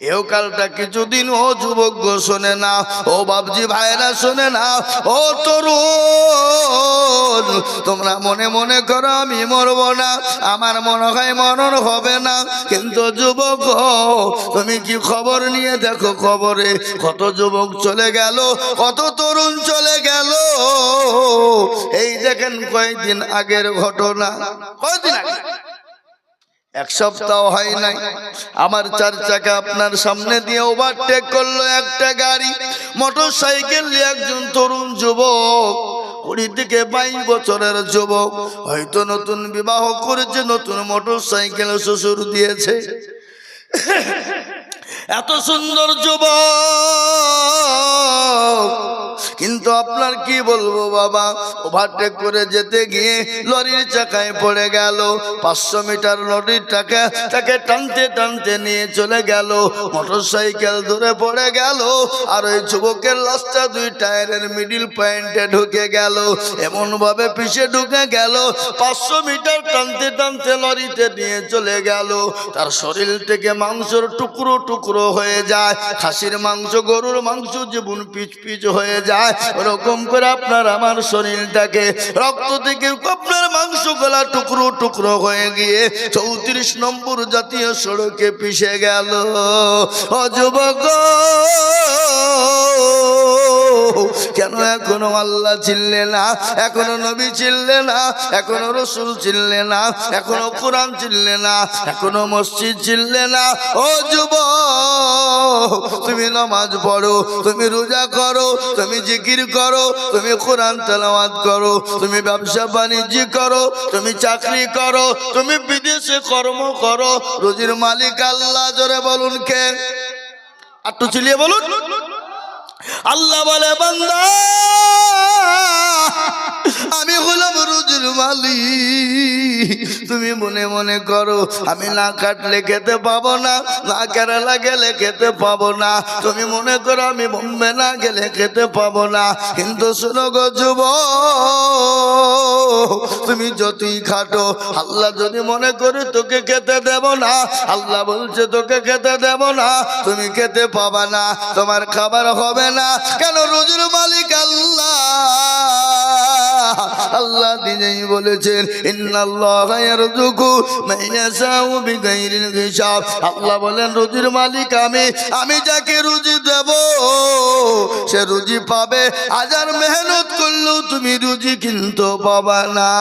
এও কালটা কিছুদিন ও যুবক শোনে না, ও বাবজি ভাইরা শোনে না, ও তরুণ, তোমরা মনে মনে করো আমি মরব না, আমার মনে হয় মরণ হবে না। কিন্তু যুবক তুমি কি খবর নিয়ে দেখো খবরে, কত যুবক চলে গেল, কত তরুণ চলে গেল। এই দেখেন কয়েকদিন আগের ঘটনা কয়েকদিন আগে? এক সপ্তাহ হয় নাই। আমার চার চাকা আপনার সামনে দিয়ে ওভারটেক করল একটা গাড়ি মোটর সাইকেল একজন তরুণ যুবক, কুড়ি থেকে বাইশ বছরের যুবক, হয়তো নতুন বিবাহ করেছে, নতুন মোটর সাইকেল শ্বশুর দিয়েছে। এত সুন্দর যুবক! কিন্তু আপনার কি বলব বাবা? ওভারটেক করে যেতে গিয়ে লরির চাকায় পড়ে গেল। পাঁচশো মিটার লরির টাকা তাকে টানতে টানতে নিয়ে চলে গেল। মোটর সাইকেল ধরে পড়ে গেল আর ওই যুবকের লাশটা দুই টায়ারের মিডিল পয়েন্টে ঢুকে গেল। এমন ভাবে পিছে ঢুকে গেল। পাঁচশো মিটার টানতে টানতে লরিতে নিয়ে চলে গেল। তার শরীর থেকে মাংসর টুকরো টুকরো হয়ে যায়। খাসির মাংস, গরুর মাংস জীবন পিচ পিচ হয়ে যায়। ওরকম করে আপনার আমার শরীরটাকে রক্ত থেকে আপনার মাংস গলা টুকরো টুকরো হয়ে গিয়ে চৌত্রিশ নম্বর জাতীয় সড়কে পিষে গেল। ও যুবক কেন এখনও আল্লাহ চিনলে না? এখনও নবী চিনলে না? এখনও রসুল চিনলে না? এখনও কোরআন চিনলে না? এখনও মসজিদ চিনলে না? ও যুব তুমি নামাজ পড়ো, তুমি রোজা করো, তুমি জিকির করো, তুমি কোরআন তেলাওয়াত করো, তুমি ব্যবসা বাণিজ্য করো, তুমি চাকরি করো, তুমি বিদেশে কর্ম করো। রোজির মালিক আল্লাহ, জোরে বলুন কে? একটু চিলিয়ে বলুন। আল্লাহ বলে, বান্দা, আমি হলাম রুজুর মালি তুমি মনে মনে করো, আমি না কাটলে খেতে পাবো না না কেরালা গেলে খেতে পাবো না। তুমি মনে করো, আমি বোম্বে না গেলে খেতে পাবো না। কিন্তু শুনো গো যুব তুমি যতই খাটো, আল্লাহ যদি মনে করে তোকে খেতে দেব না, আল্লাহ বলছে তোকে খেতে দেব না, তুমি খেতে পাবা না, তোমার খাবার হবে না। কেন রুজুর মালিক আল্লাহ? আল্লাহ নিজেই বলেছেন আল্লাহ বলেন, রুজির মালিক আমি আমি যাকে রুজি দেব, সে রুজি পাবে। হাজার মেহনত করলেও তুমি রুজি কিন্তু পাবা না।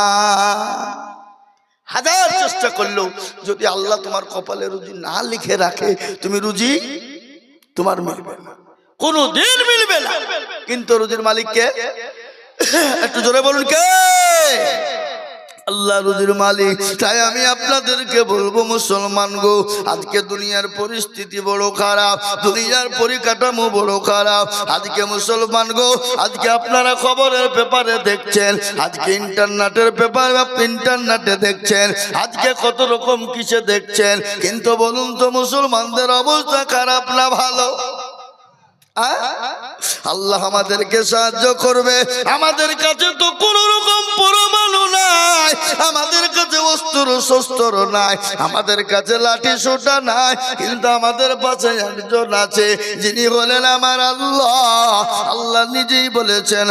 হাজার চেষ্টা করলেও যদি আল্লাহ তোমার কপালে রুজি না লিখে রাখে, তুমি রুজি তোমার মিলবে না। কোনো দিন মিলবে না। কিন্তু রুজির মালিককে একটু জোরে বলুন কে? আল্লাহ রুজির মালিক। তাই আমি আপনাদেরকে বলব, মুসলমান গো, আজকে দুনিয়ার পরিস্থিতি বড় খারাপ, দুনিয়ার পরিকাঠামো বড় খারাপ। আজকে মুসলমান গো, আজকে আপনারা খবরের পেপারে দেখছেন, আজকে ইন্টারনেটের পেপার ইন্টারনেটে দেখছেন, আজকে কত রকম কিসে দেখছেন। কিন্তু বলুন তো, মুসলমানদের অবস্থা খারাপ না ভালো? আল্লাহ আমাদেরকে সাহায্য করবে। আমাদের কাছে তো কোন রকম পরমাণু নাই। আমাদের কাছে অস্ত্র শস্ত্র নাই। আমাদের কাছে লাঠি সোটা নাই। কিন্তু আমাদের পাশে একজন আছে, যিনি হলেন আমার আল্লাহ। আল্লাহ নিজেই বলেছেন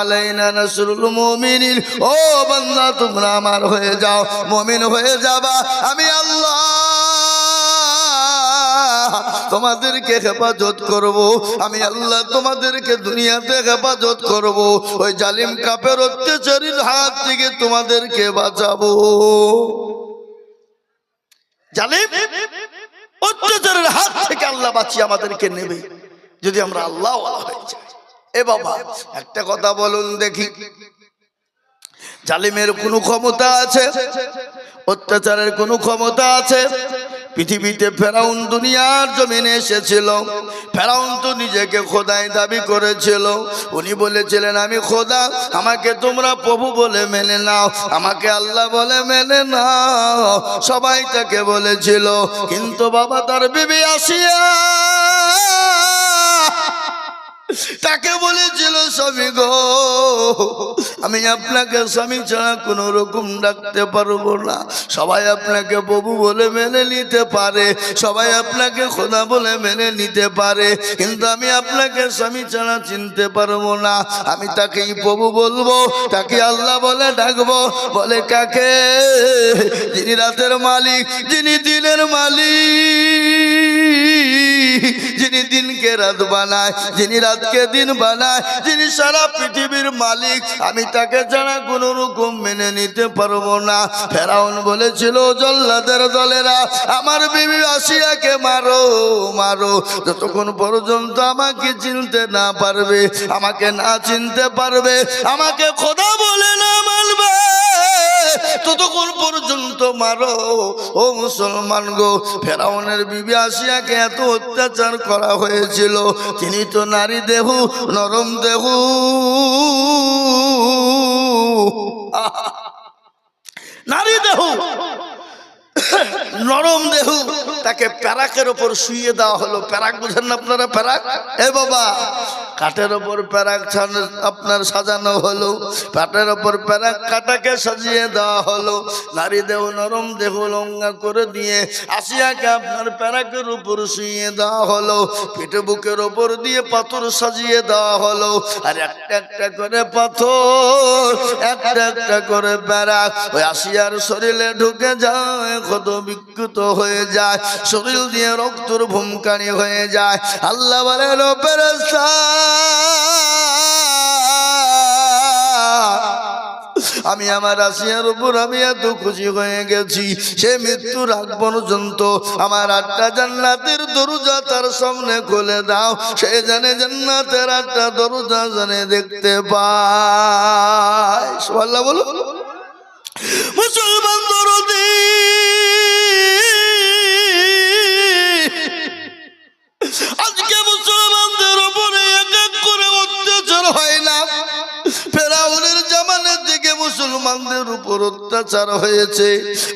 আলাইনা ও বান্দা, তোমরা আমার হয়ে যাও, মুমিন হয়ে যাবা। আমি আল্লাহ তোমাদেরকে হেফাজত করব। আমি আল্লাহ তোমাদেরকে দুনিয়াতে হেফাজত করব। ওই জালিম কাপের অত্যাচারীর হাত থেকে তোমাদেরকে বাঁচাবো। জালিম অত্যাচারের হাত থেকে আল্লাহ বাঁচিয়ে আমাদেরকে নেবে। যদি আমরা আল্লাহ হয়ে যাই। এ বাবা, একটা কথা বলুন দেখি। জালিমের কোনো ক্ষমতা আছে? অত্যাচারের কোনো ক্ষমতা আছে? পৃথিবীতে ফেরাউন দুনিয়ার জমিনে এসেছিল। ফেরাউন তো নিজেকে খোদাই দাবি করেছিল। উনি বলেছিলেন, আমি খোদা, আমাকে তোমরা প্রভু বলে মেনে নাও, আমাকে আল্লাহ বলে মেনে নাও। সবাই তাকে বলেছিল, কিন্তু বাবা তার বিবি আসিয়া তাকে বলেছিল, স্বামী গো, আমি আপনাকে স্বামী ছাড়া কোনো রকম ডাকতে পারব না। সবাই আপনাকে প্রভু বলে মেনে নিতে পারে, সবাই আপনাকে খোদা বলে মেনে নিতে পারে, কিন্তু আমি আপনাকে স্বামী ছাড়া চিনতে পারব না। আমি তাকেই প্রভু বলব, তাকে আল্লাহ বলে ডাকবো, বলে, কাকে? যিনি রাতের মালিক, যিনি দিনের মালিক, যিনি দিনকে রাত বানায়, যিনি রাতকে দিন বানায়, যিনি সারা পৃথিবীর মালিক, আমি তাকে ছাড়া কোনো রকম মেনে নিতে পারব না। ফেরাউন বলেছিল, জল্লাদের দলেরা, আমার বিবি আসিয়াকে মারো মারো। যতক্ষণ পর্যন্ত আমাকে চিনতে না পারবে, আমাকে না চিনতে পারবে, আমাকে খোদা বলে না মানবে। ততক্ষণ পর্যন্ত মারো। ও মুসলমান গো, ফেরাউনের বিবি আসিয়াকে এত অত্যাচার করা হয়েছিল। তিনি তো নারী দেহ, নরম দেহ। নারী দেহু। নরম দেহু তাকে প্যারাকের ওপর শুয়ে দেওয়া হলো। প্যারাক বুঝেন না আপনারা প্যারাক? এ বাবা, কাঠের ওপর প্যারাক আপনার সাজানো হলো। কাঠের ওপর প্যারাক কাটাকে সাজিয়ে দেওয়া হলো। নারী দেহ, নরম দেহ লঙ্গা করে দিয়ে আসিয়াকে আপনার প্যারাকের উপর শুয়ে দেওয়া হলো। পেটে বুকের ওপর দিয়ে পাথর সাজিয়ে দেওয়া হলো। আর একটা একটা করে পাথর, একটা একটা করে প্যারাক। ওই আসিয়ার শরীরে ঢুকে যায় ক্ষত বিকৃত হয়ে যায়, শরীর দিয়ে রক্তর ভূমকানি হয়ে যায়। আল্লাহ বলে ফেরেশতা, আমি আমার আসিয়ার উপর আমি এত খুশি হয়ে গেছি। সে মৃত্যুর আগ পর্যন্ত আমার আটটা জান্নাতের দরজা তার সামনে খুলে দাও। সে জানে জান্নাতের আটটা দরজা জানে দেখতে পায়। বলো মুসলমান দরদি আজকে মুসলমানদের উপরে এক এক করে অত্যাচার হয় না। অত্যাচার হয়েছে,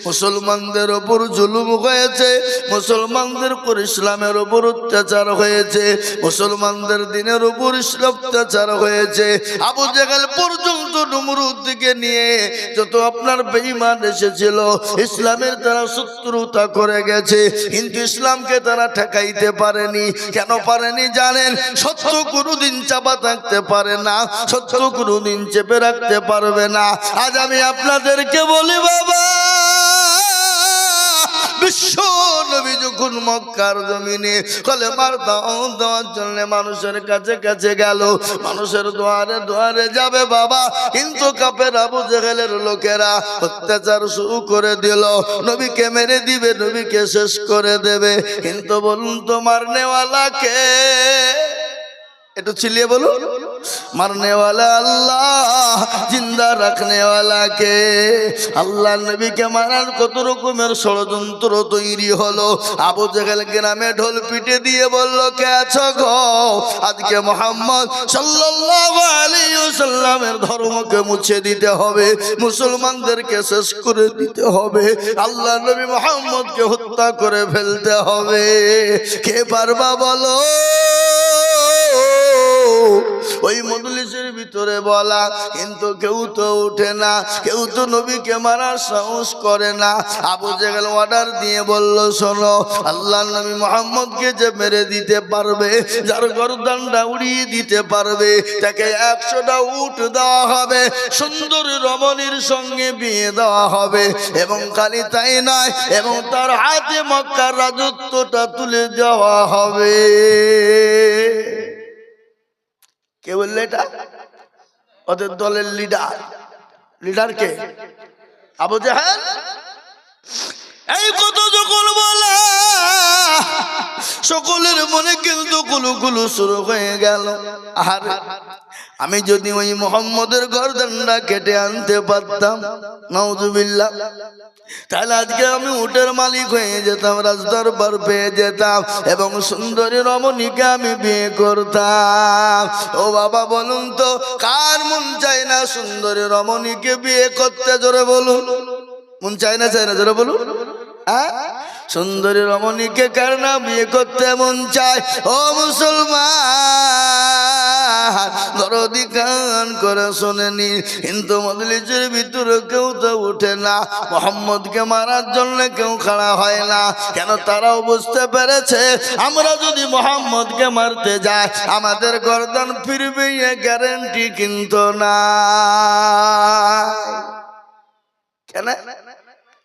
মুসলমানদের উপর জুলুম হয়েছে, মুসলমানদের উপর ইসলামের উপর অত্যাচার হয়েছে, মুসলমানদের দিনের উপর ইসলাম অত্যাচার হয়েছে। আবু জাগাল পর্যন্ত ডুমরুর দিকে নিয়ে যত আপনার বেঈমান এসেছিল, ইসলামের তারা শত্রুতা করে গেছে, কিন্তু ইসলামকে তারা ঠেকাইতে পারেনি। কেন পারেনি জানেন? সত্য কোনোদিন চাপা থাকতে পারে না, সত্য কোনোদিন চেপে রাখতে পারবে না। আজ আমি আপনাদেরকে বলি বাবা। বিশ্ব নবী যখন মক্কার জমিনে কলে মার দাও দেওয়ার জন্য মানুষের কাছে কাছে গেল, মানুষের দুয়ারে দুয়ারে যাবে বাবা। কিন্তু কাপের আবু জেহেলের লোকেরা অত্যাচার শুরু করে দিল। নবীকে মেরে দিবে, নবীকে শেষ করে দেবে। কিন্তু বলুন, তোমার নেওয়ালাকে একটু চিলিয়ে বলো মারনে আল্লাহ, জিন্দা রাখনে কে আল্লাহ নবীকে মারার কত রকমের ষড়যন্ত্র তৈরি হলো। আবু জেগেল গ্রামে ঢোল পিটে দিয়ে বলল, কে আছো আজকে মোহাম্মদ সাল্লামের ধর্মকে মুছে দিতে হবে, মুসলমানদেরকে শেষ করে দিতে হবে আল্লাহ নবী মোহাম্মদকে হত্যা করে ফেলতে হবে। কে পারবা বলো? ওই মজলিসের ভিতরে বলা, কিন্তু কেউ তো উঠে না, কেউ তো নবীকে মারার সাহস করে না। আবু জেগেল অর্ডার দিয়ে বলল, শোনো আল্লাহ নবী মোহাম্মদকে যে মেরে দিতে পারবে, যার গরদানটা উড়িয়ে দিতে পারবে, তাকে একশোটা উঠ দেওয়া হবে, সুন্দর রমণীর সঙ্গে বিয়ে দেওয়া হবে, এবং খালি তাই নয়, এবং তার হাতে মক্কার রাজত্বটা তুলে দেওয়া হবে। কে বললে এটা? ওদের দলের লিডার লিডার কে? আবু জাহেল? এই কথা যখন বলা সকলের মনে কিন্তু কুলু কুলু শুরু হয়ে গেল। আর আমি যদি ওই মোহাম্মদের গরদানটা কেটে আনতে পারতাম নওজুবিল্লাহ তাহলে আজকে আমি উটের মালিক হয়ে যেতাম, রাজদরবার পেয়ে যেতাম এবং সুন্দরী রমণীকে আমি বিয়ে করতাম। ও বাবা, বলুন তো, কার মন চায় না সুন্দরী রমণীকে বিয়ে করতে? জোরে বলুন। মন চায় না চায় না, জোরে বলুন। সুন্দরী রমণীকে কার না বিয়ে করতে মন চায়? ও মুসলমান, দরদি কান করে শোনেনি, কিন্তু মজলিসের ভিতরে কেউ তো উঠে না। মোহাম্মদকে মারার জন্য কেউ খাড়া হয় না। কেন তারাও বুঝতে পেরেছে, আমরা যদি মোহাম্মদকে মারতে যাই, আমাদের গর্দন ফিরবে এ গ্যারেন্টি কিন্তু না কেন?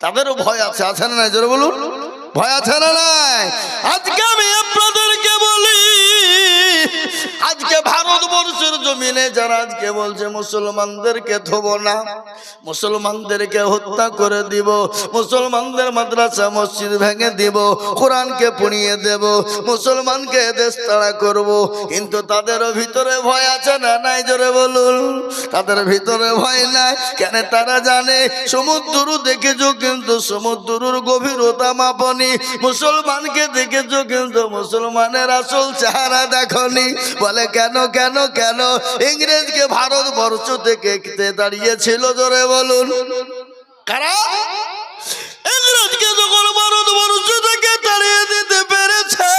তাদেরও ভয় আছে আছে না নাই? জোরে বলুন। ভয় আছে না নাই? আজকে আমি আপনাদেরকে বলি আজকে ভারতবর্ষের জমিনে যারা আজকে বলছে মুসলমানদেরকে থব না, মুসলমানদেরকে হত্যা করে দিব, মুসলমানদের মাদ্রাসা মসজিদ ভেঙে দিব, কোরআনকে পুড়িয়ে দেব, মুসলমানকে দেশ তাড়া করব। কিন্তু তাদেরও ভিতরে ভয় আছে না নাই? জোরে বলুন, তাদের ভিতরে ভয় নাই? কেন তারা জানে? সমুদ্র দেখেছ কিন্তু সমুদ্রর গভীরতা মাপনি। মুসলমানকে দেখেছ কিন্তু মুসলমানের আসল চেহারা দেখনি। বলে, কেন কেন কেন? ইংরেজকে ভারতবর্ষ থেকে দাঁড়িয়েছিল, জোরে বলুন। কারা? ইংরেজকে যখন ভারতবর্ষ থেকে তাড়িয়ে দিতে পেরেছে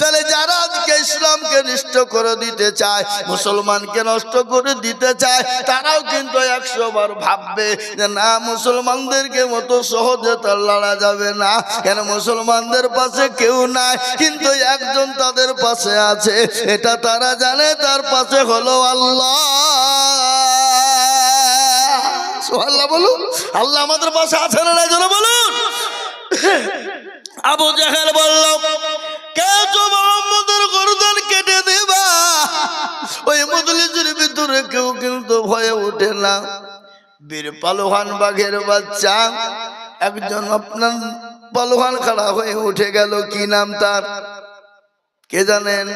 তাহলে যারা আজকে ইসলামকে নষ্ট করে দিতে চায়, মুসলমানকে নষ্ট করে দিতে চায়, তারাও কিন্তু একশো বার ভাববে যে না, মুসলমানদেরকে মতো সহজে তার লড়া যাবে না। কেন মুসলমানদের পাশে কেউ নাই, কিন্তু একজন তাদের পাশে আছে, এটা তারা জানে, তার পাশে হলো আল্লাহ। আল্লাহ বলুন, আল্লাহ আমাদের পাশে আছে না বলুন। আবু জাহেল বলল কেটে ভিতরে কেউ কিন্তু ভয়ে ওঠে না। বাঘের বাচ্চা, একজন হয়ে উঠে গেল, কি নাম তার? কে জানেন?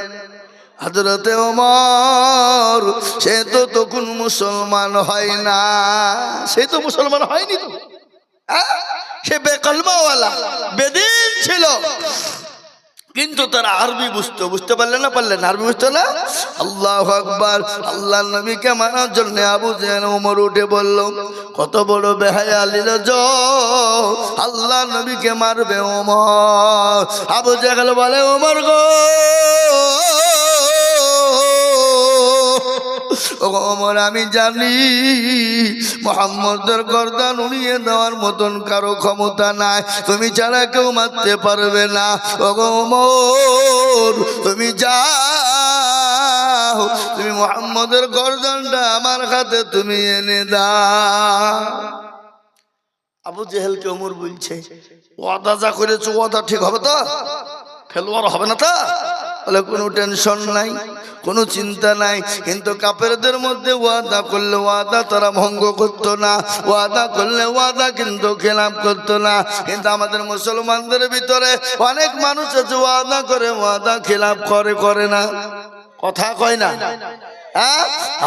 হজরতে ওমর, সে তো তখন মুসলমান হয় না। সে তো মুসলমান হয়নি তো। হ্যাঁ? সে বেকলমাওয়ালা, বেদিন ছিল। কিন্তু তারা আরবি বুঝতো, বুঝতে পারলেন না পারলেন আরবি বুঝতো না? আল্লাহ আকবার, আল্লাহ নবীকে মানার জন্য আবু জেন ওমর উঠে বলল, কত বড় বেহায়া লিল আল্লাহ নবীকে মারবে ওমর। আবু জেহেল বলে, ওমর গো ও ওমর, আমি জানি মোহাম্মদের গর্দান উড়িয়ে দেওয়ার মতন কারও ক্ষমতা নাই। তুমি ছাড়া কেউ মারতে পারবে না। ও ওমর, তুমি যাও, তুমি মোহাম্মদের গর্দানটা আমার হাতে তুমি এনে দাও। আবু জেহেলকে ওমর বলছে, ওয়াদা যা করেছ, ওয়াদা ঠিক হবে তো? খেলোয়াড় হবে না তা? বলে কোনো টেনশন নাই, কোনো চিন্তা নাই। কিন্তু কাপেরদের মধ্যে ওয়াদা করলে ওয়াদা তারা ভঙ্গ করতো না। ওয়াদা করলে ওয়াদা কিন্তু খেলাপ করতো না। কিন্তু আমাদের মুসলমানদের ভিতরে অনেক মানুষ আছে, ওয়াদা করে, ওয়াদা খেলাপ করে করে না। কথা কয় না?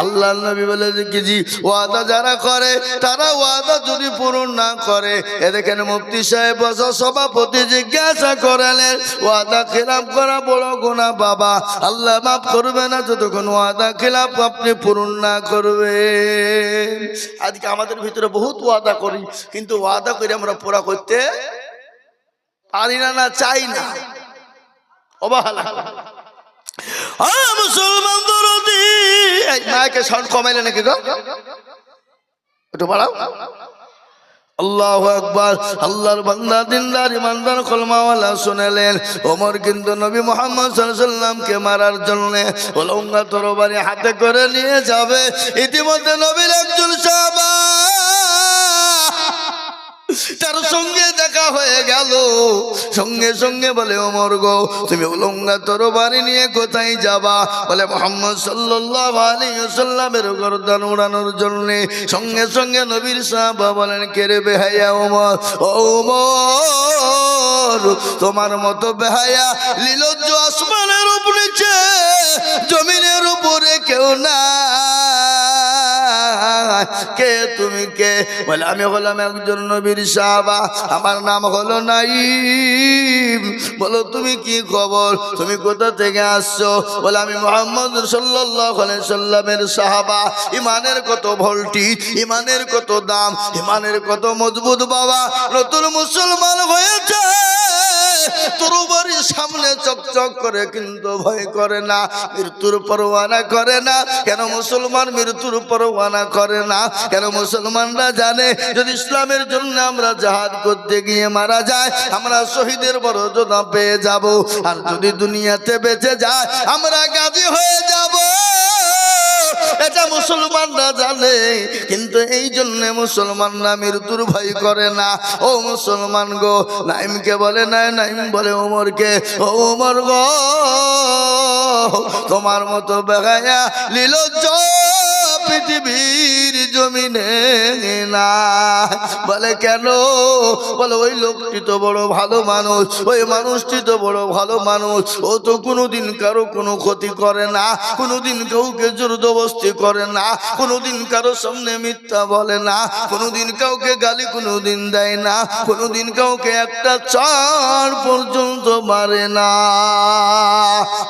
আল্লাহ নবী বলে দেখেছি, ওয়াদা যারা করে, তারা ওয়াদা যদি পূরণ না করে এ দেখেন মুফতি সাহেব সভাপতি জিজ্ঞাসা করালেন, ওয়াদা খিলাপ করা বড় গুণা বাবা। আল্লাহ মাফ করবে না, যতক্ষণ ওয়াদা খিলাপ আপনি পূরণ না করবে আজকে আমাদের ভিতরে বহুত ওয়াদা করি, কিন্তু ওয়াদা করে আমরা পুরা করতে পারি না না চাই না। অবহেলা। মুসলমান মাকে সাউন্ড কমাইলে নাকি গো? একটু বাড়াও। আল্লাহ আকবার। আল্লাহর বান্দা, দিনদার, ইমানদার কলমাওয়ালা শুনেলেন, ওমর কিন্তু নবী মোহাম্মদ সাল্লামকে মারার জন্য ওলঙ্গা তরবারি হাতে করে নিয়ে যাবে। ইতিমধ্যে নবীর একজন সাহাবা তার সঙ্গে দেখা হয়ে গেল। সঙ্গে সঙ্গে বলে, ওমর গো, তুমি উলঙ্গা তোর বাড়ি নিয়ে কোথায় যাবা? বলে, মোহাম্মদ সাল্লাহ আলী সাল্লামের গরদান উড়ানোর জন্য। সঙ্গে সঙ্গে নবীর সাহাবা বলেন কেরে বেহাইয়া ওমর? ওমর, তোমার মতো বেহায়া লীলজ্জ আসমানের উপর জমিনের উপরে কেউ না কে তুমি কে? বলে, আমি হলাম একজন নবীর সাহাবা, আমার নাম হলো নাই বলো, তুমি কি খবর? তুমি কোথা থেকে আসছো? বলে, আমি মোহাম্মদ সাল্লামের সাহাবা। ইমানের কত ভোল্টি, ইমানের কত দাম, ইমানের কত মজবুত বাবা, নতুন মুসলমান হয়েছে। তরবারির সামনে চকচক করে কিন্তু ভয় করে না, মৃত্যুর পরোয়ানা করে না। কেন মুসলমান মৃত্যুর পরোয়ানা করে না? কেন মুসলমানরা জানে, যদি ইসলামের জন্য আমরা জাহাজ করতে গিয়ে মারা যায় আমরা শহীদের মর্যাদা পেয়ে যাব। আর যদি দুনিয়াতে বেঁচে যায় আমরা গাজী হয়ে যাব। এটা মুসলমানরা জানে, কিন্তু এই জন্য মুসলমানরা মৃত্যুর ভয় করে না। ও মুসলমান গো, নাইমকে বলে, না, নাইম বলে ওমরকে, ও ওমর গো, তোমার মতো বেগায়া লীল পৃথিবীর জমিনে না বলে, কেন? বলে, ওই লোকটি তো বড় ভালো মানুষ, ওই মানুষটি তো বড় ভালো মানুষ, ও তো কোনোদিন কারও কোনো ক্ষতি করে না, কোনোদিন কাউকে জোরদবস্তি করে না, কোনোদিন কারও সামনে মিথ্যা বলে না, কোনোদিন কাউকে গালি কোনোদিন দেয় না, কোনোদিন কাউকে একটা চার পর্যন্ত মারে না।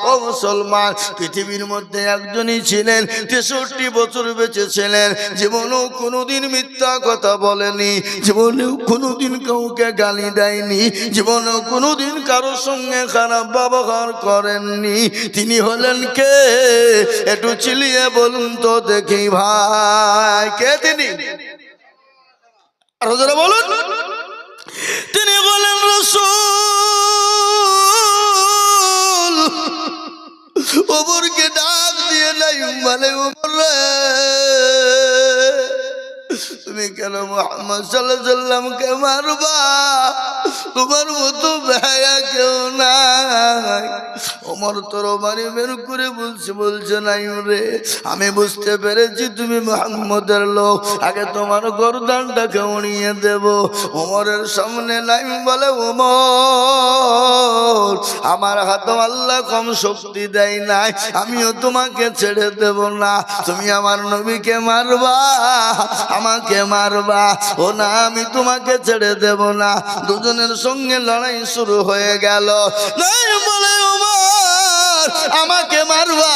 ও মুসলমান, পৃথিবীর মধ্যে একজনই ছিলেন, তেষট্টি বছর বেঁচে ছিলেন, জীবনেও কোনোদিন মিথ্যা কথা বলেনি জীবনেও কোনোদিন কাউকে গালি দেয়নি জীবনেও কোনোদিন কারোর সঙ্গে খারাপ ব্যবহার করেননি। তিনি হলেন কে? একটু চিলিয়ে বলুন তো দেখি ভাই, কে তিনি? আরও বলুন। তিনি বলেন রসুল। ওমরকে ডাক দিয়ে নাই মানে ওমর রে। তুমি কেন মোহাম্মদ সাল্লাহ সাল্লামকে মারবা? তোমার মতো ভাইয়া কেউ নাই। ওমর তোর বাড়ি বের করে বলছে বলছে, নাই রে, আমি বুঝতে পেরেছি তুমি মোহাম্মদের লোক। আগে তোমার গরদানটাকে উড়িয়ে দেব। ওমরের সামনে নাই বলে, ওমর, আমার হাতে আল্লাহ কম শক্তি দেয় নাই। আমিও তোমাকে ছেড়ে দেব না। তুমি আমার নবীকে মারবা। আমাকে মারবা। ও না, আমি তোমাকে ছেড়ে দেব না। দুজনের সঙ্গে লড়াই শুরু হয়ে গেল। বলে আমাকে মারবা,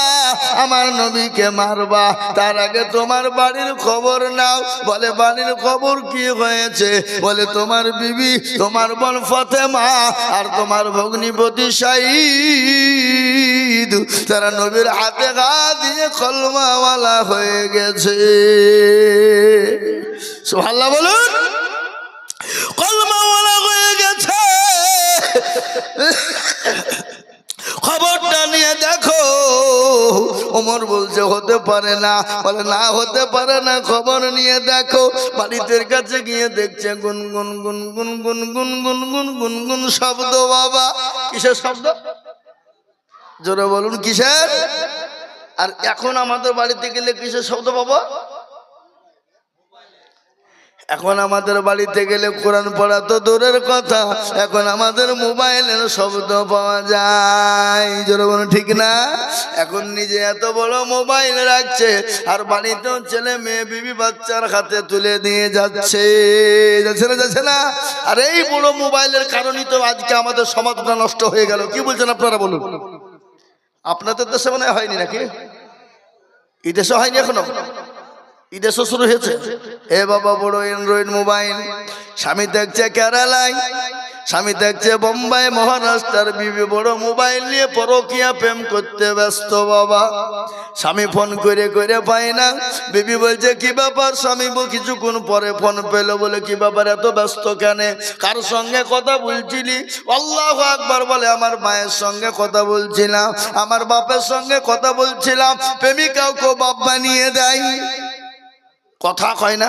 আমার নবীকে মারবা। তার আগে তোমার বাড়ির খবর নাও। বলে, বাড়ির খবর কি হয়েছে? বলে, তোমার বিবি, তোমার বোন ফতেমা আর তোমার ভগ্নিপতি সাইদ তারা নবীর হাতে গা দিয়ে কলমাওয়ালা হয়ে গেছে। সোহাল্লা বলুন। কলমাওয়ালা হয়ে গেছে। খবরটা নিয়ে দেখো। ওমর বলছে, হতে পারে না। বলে, না, হতে পারে না। খবর নিয়ে দেখো। বাড়িদের কাছে গিয়ে দেখছে, গুন গুন গুন গুন গুন গুন গুন গুন গুন গুন শব্দ বাবা। কিসের শব্দ? জোরে বলুন, কিসের? আর এখন আমাদের বাড়িতে গেলে কিসের শব্দ বাবা? এখন আমাদের বাড়িতে গেলে কোরআন পড়া তো দূরের কথা। এখন আমাদের মোবাইলের শব্দ পাওয়া যায়। বলুন, ঠিক না? এখন নিজে এত বড় মোবাইল রাখছে, আর বাড়িতেও ছেলে মেয়ে, বিবি বাচ্চার হাতে তুলে দিয়ে যাচ্ছে। যাচ্ছে না যাচ্ছে না? আর এই বড় মোবাইলের কারণেই তো আজকে আমাদের সমাজটা নষ্ট হয়ে গেল। কি বলছেন আপনারা বলুন? আপনাদের দেশে মনে হয়নি নাকি? এই দেশে হয়নি এখনও? ঈদেশও শুরু হয়েছে। এ বাবা বড় অ্যান্ড্রয়েড মোবাইল স্বামী দেখছে কেরালায় স্বামী দেখছে বোম্বাই মহারাষ্ট্রের বিবি বড় মোবাইল নিয়ে পরকিয়া প্রেম করতে ব্যস্ত বাবা। স্বামী ফোন করে করে পায় না। বিবি বলছে, কি ব্যাপার স্বামী কিছুক্ষণ পরে ফোন পেল বলে, কি ব্যাপার? এত ব্যস্ত কেন? কার সঙ্গে কথা বলছিলি? আল্লাহ আকবার বলে, আমার মায়ের সঙ্গে কথা বলছিলাম। আমার বাপের সঙ্গে কথা বলছিলাম। প্রেমিকাও বাপ বানিয়ে দেয়। কথা কয় না?